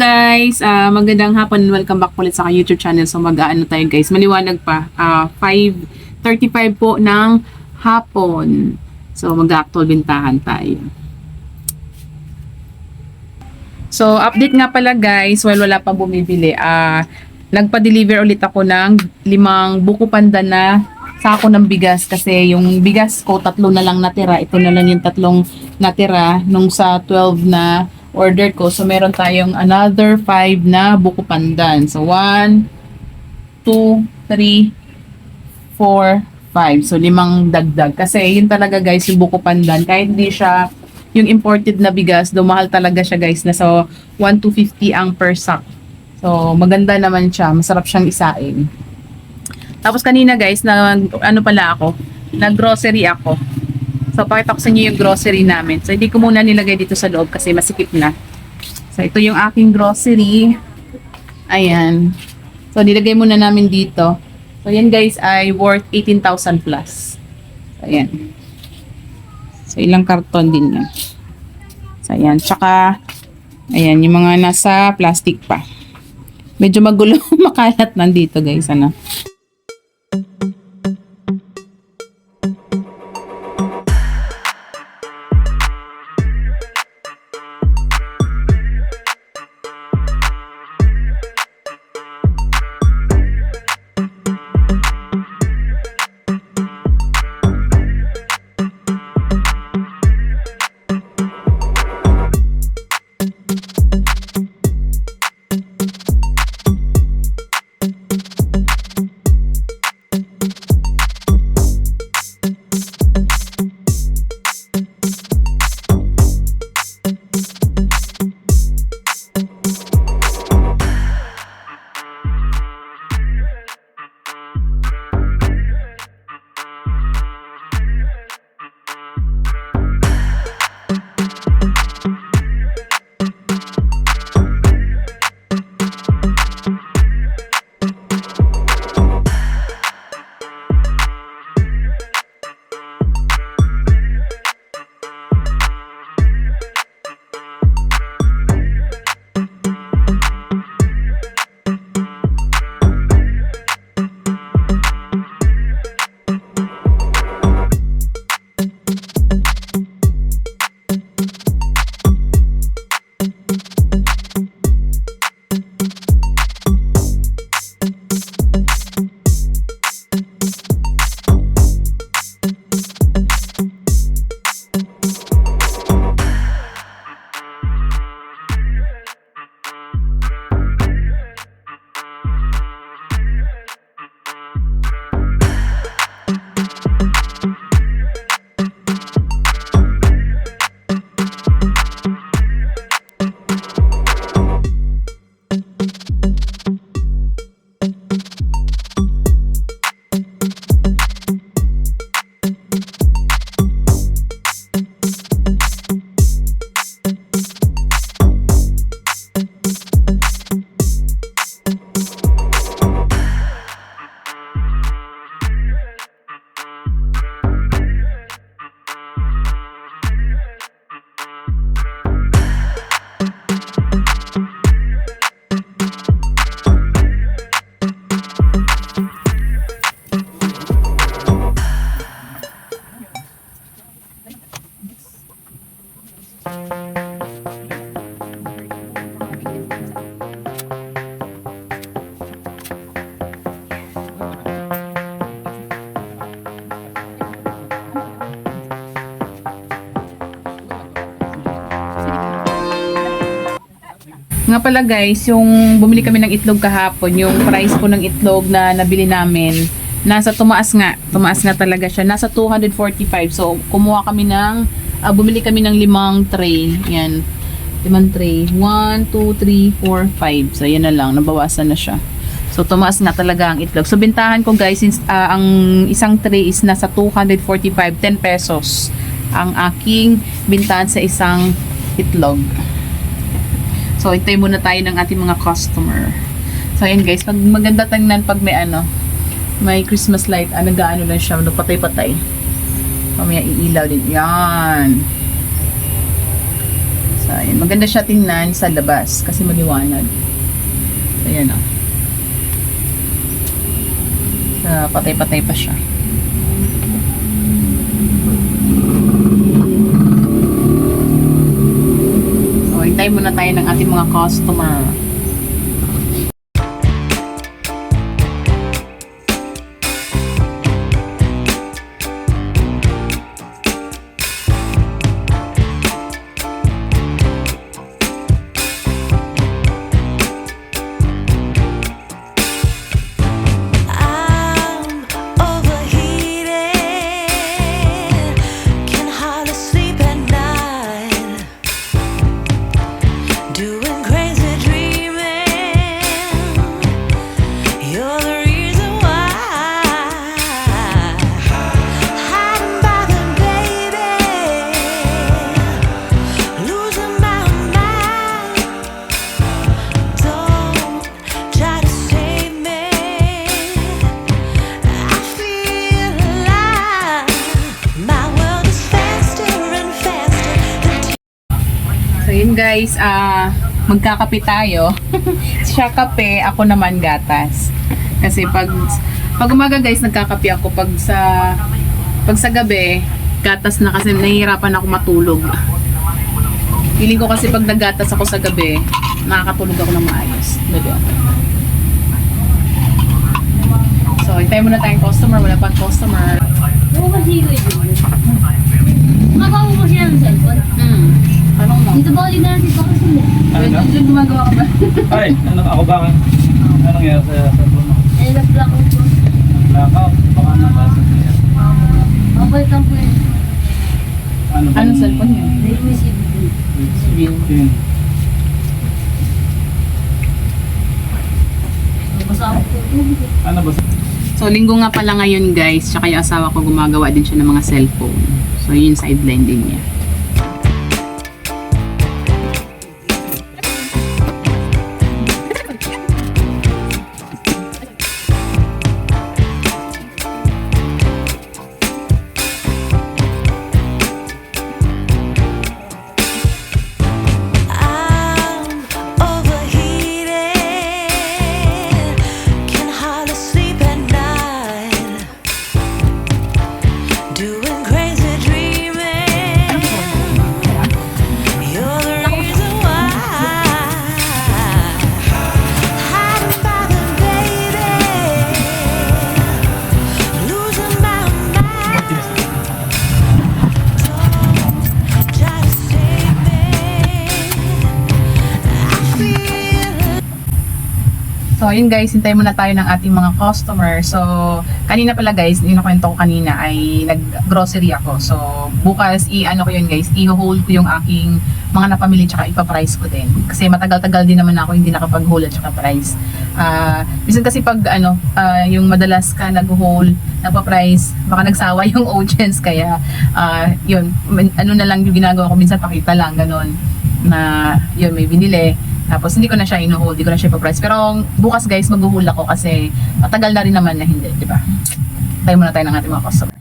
Guys! Ah, magandang hapon. Welcome back ulit sa aking YouTube channel. So mag-aano tayo guys. Maliwanag pa. Ah, 5.35 po ng hapon. So mag-actual bintahan tayo. So update nga pala guys while wala pa bumibili. Ah, nagpa-deliver ulit ako ng limang buko panda na sako ng bigas kasi yung bigas ko tatlo na lang natira. Ito na lang yung tatlong natira nung sa 12 na order ko. So, meron tayong another 5 na buko pandan. So, 1, 2, 3, 4, 5. So, limang dagdag. Kasi, yun talaga guys, yung buko pandan. Kahit hindi siya yung imported na bigas, dumahal talaga siya guys. Nasa 1 to 50 ang per sack. So, maganda naman siya. Masarap siyang isain. Tapos kanina guys, na ano pala ako, nag-grocery ako. So, pakita ko sa inyo yung grocery namin. So, hindi ko muna nilagay dito sa loob kasi masikip na. So, ito yung aking grocery. Ayan. So, nilagay muna namin dito. So, yan guys ay worth 18,000 plus. So, ayan. So, ilang karton din yan. So, ayan. Tsaka, ayan, yung mga nasa plastic pa. Medyo magulo, makalat nandito guys. Ano? Nga pala guys, yung bumili kami ng itlog kahapon, yung price po ng itlog na nabili namin, nasa tumaas nga. Tumaas nga talaga siya. Nasa 245. So, kumuha kami ng, ah, bumili kami ng limang tray. Yan. Limang tray. 1, 2, 3, 4, 5. So, yan na lang. Nabawasan na siya. So, tumaas nga talaga ang itlog. So, bintahan ko guys, since ah, ang isang tray is nasa 245, 10 pesos ang aking bintahan sa isang itlog. So, hintay muna tayo ng ating mga customer. So, ayan guys, pag maganda tingnan pag may ano, may Christmas light, ah, nag-ano lang siya, nagpatay-patay. Mamaya iilaw din. Yan. So, ayan. Maganda siya tingnan sa labas kasi maliwanag. So, ayan o. Uh, patay-patay pa siya. So, hintayin muna tayo ng ating mga customer. Guys, ah magkakape tayo. Siya kape, ako naman gatas. Kasi pag pag umaga guys, nagkakape ako pag sa pag sa gabi, gatas na kasi nahihirapan ako matulog. Feeling ko kasi pag naggatas ako sa gabi, nakakatulog ako ng maayos. Gabi. So, hintayin muna tayong customer. Wala pang customer. Oo, kasi ko yun. Makabawa mo siya ng cellphone. Hmm. Dito ba ulit na natin pa kasi mo? Ano ka? Yung gumagawa ka ba? Ay, ano, ako ba? Ano nangyari sa sa mo? Eh, nag-block ko po. Knockout? Baka nabasa niya. Mabalitan ko yun. Ano ba? Anong cellphone yun? Realme CBD. View. Yun. Kasama ko ito. Ano ba? So, linggo nga pala ngayon guys, tsaka yung asawa ko gumagawa din siya ng mga cellphone. So, yun yung sideline din niya. So, ayun guys, hintayin muna tayo ng ating mga customer. So, kanina pala guys, yung nakwento ko kanina ay nag-grocery ako. So, bukas i-ano ko yun guys, i-hold ko yung aking mga napamili tsaka ipa-price ko din. Kasi matagal-tagal din naman ako hindi nakapag-hold at tsaka price. Ah, minsan kasi pag ano, ah, yung madalas ka nag-hold, nagpa-price, baka nagsawa yung audience kaya ah, yun, ano na lang yung ginagawa ko minsan pakita lang ganon na yun may binili tapos hindi ko na siya inuhold, hindi ko na siya ipa-price. Pero bukas guys, mag-hold ako kasi matagal na rin naman na hindi, di ba? Tayo muna tayo ng ating mga customer.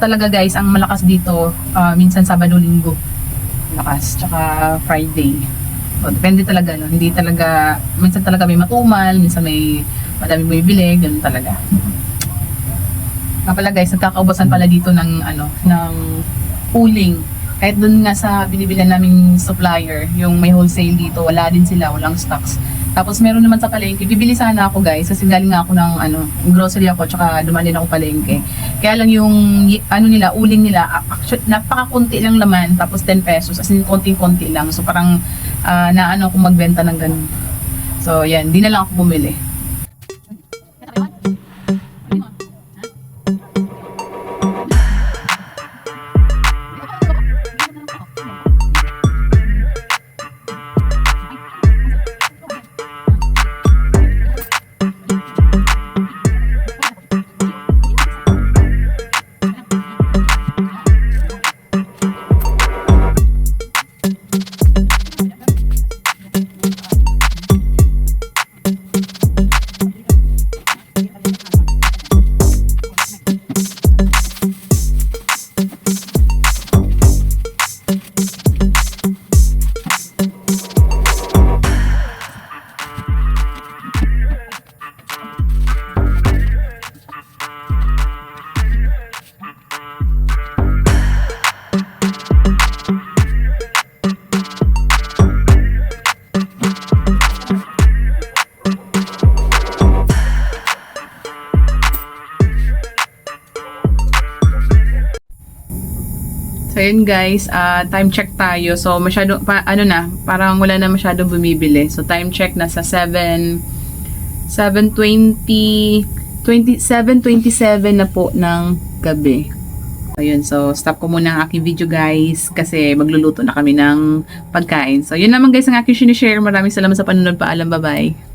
Talaga guys, ang malakas dito, ah, minsan Sabado, Linggo. Malakas. Tsaka Friday. So, depende talaga, no? Hindi talaga, minsan talaga may matumal, minsan may madami bumibili, ganun talaga. Nga pala guys, nagkakaubasan pala dito ng ano, ng pooling. Kahit dun nga sa binibilan naming supplier, yung may wholesale dito, wala din sila, walang stocks. Tapos meron naman sa palengke. Bibili sana ako guys kasi galing ako ng ano, grocery ako tsaka dumaan din ako palengke. Kaya lang yung ano nila, uling nila, actually, napakakunti lang laman tapos 10 pesos as in konting-konti lang. So parang ah, naano ako magbenta ng ganun. So yan, di na lang ako bumili. So yun guys, ah, time check tayo. So masyado pa, ano na, parang wala na masyadong bumibili. So time check na sa 7 7:20 20 7:27 na po ng gabi. Ayun, so stop ko muna ang aking video guys kasi magluluto na kami ng pagkain. So yun naman guys ang aking sinishare. Maraming salamat sa panonood. Paalam, bye-bye.